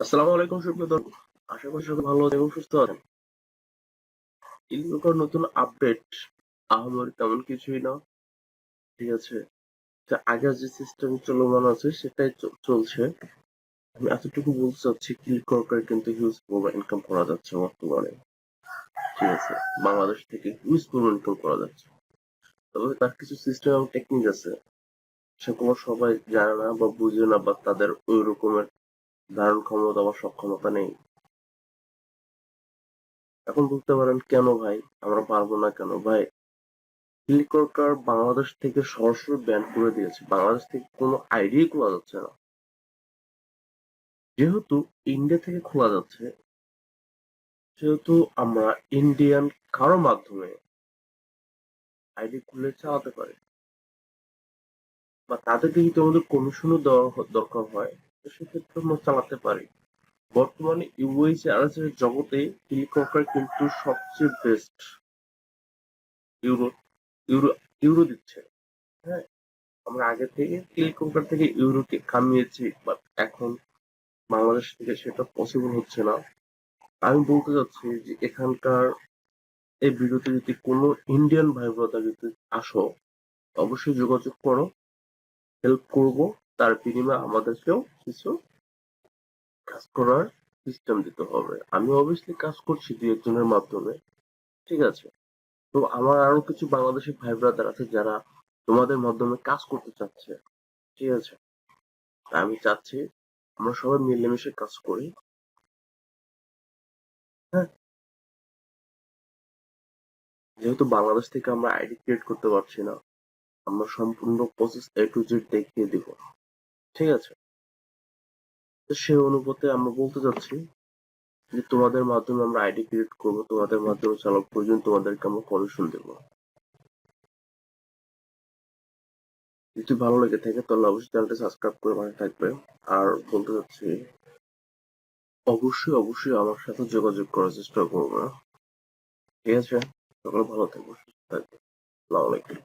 আসসালামু আলাইকুম, সুপ্রিয় দর্শক। আশা করি সবাই ভালো এবং সুস্থ আছেন। ইলিগোকার নতুন আপডেট, আহামরি তেমন কিছুই না। ঠিক আছে? যা আগের যে সিস্টেম চলমান আছে, সেটাই চলছে। আমি এতটুকু বলতে চাচ্ছি ক্লিক করে কিন্তু হিউজ পরিমাণ ইনকাম করা যাচ্ছে বর্তমানে। ঠিক আছে? বাংলাদেশ থেকে হিউজ পরিমাণ ইনকাম করা যাচ্ছে। তবে তার কিছু সিস্টেম এবং টেকনিক আছে। সেগুলো সবাই জানে না বা বুঝে না, বা তাদের ওই রকমের ধারণ ক্ষমতা বা সক্ষমতা নেই। এখন বলতে পারেন, কেন ভাই? আমরা পারব না কেন? ভাই ফ্লিকরকার বাংলাদেশ থেকে সরাসরি ব্যান করে দিয়েছে। বাংলাদেশ থেকে কোনো আইডিয়াই খোলা যাচ্ছে না। যেহেতু ইন্ডিয়া থেকে খোলা যাচ্ছে, সেহেতু আমরা ইন্ডিয়ান কারও মাধ্যমে আইডি খুলে চালাতে পারি। বা তাদেরকে যদি আমাদের কমিশনও দেওয়া দরকার হয়। সেক্ষেত্রে আমরা চালাতে পারি। বর্তমানে আর এর জগতে হেলিকপ্টার কিন্তু সবচেয়ে বেস্ট ইউরো ইউরো ইউরো দিচ্ছে। হ্যাঁ আমরা আগে থেকে হেলিকপ্টার থেকে ইউরোকে কামিয়েছি বাট এখন বাংলাদেশ থেকে সেটা পসিবল হচ্ছে না। আমি বলতে চাচ্ছি যে এখানকার এই ভিডিওতে যদি কোনো ইন্ডিয়ান ভাই ব্রাদার যদি আসো, অবশ্যই যোগাযোগ করো হেল্প করব। তার বিনিময়ে আমাদেরকেও কিছু কাজ করার সিস্টেম দিতে হবে। আমি অবভিয়াসলি কাজ করছি দুই একজনের মাধ্যমে, ঠিক আছে? তো আমার আরও কিছু বাংলাদেশি ভাই ব্রাদার আছে যারা তোমাদের মাধ্যমে কাজ করতে চাচ্ছে, ঠিক আছে? আমি চাচ্ছি আমরা সবাই মিলেমিশে কাজ করি। হ্যাঁ। যেহেতু বাংলাদেশ থেকে আমরা আইডি ক্রিয়েট করতে পারছি না, আমরা সম্পূর্ণ প্রসেস এ টু জেড দেখিয়ে দিব। ঠিক আছে? সেই অনুপাতে আমরা বলতে চাচ্ছি যে তোমাদের মাধ্যমে আমরা আইডি ক্রিয়েট করব, তোমাদের মাধ্যমে চালক প্রয়োজন তোমাদেরকে আমরা কমিশন দেবো। যদি ভালো লেগে থাকে তাহলে অবশ্যই চ্যানেলটা সাবস্ক্রাইব করে পাশে থাকবে। আর বলতে চাচ্ছি, অবশ্যই অবশ্যই আমার সাথে যোগাযোগ করার চেষ্টা করবে। ঠিক আছে? সকলে ভালো থাকবে সুস্থ থাকবে আসসালামু আলাইকুম।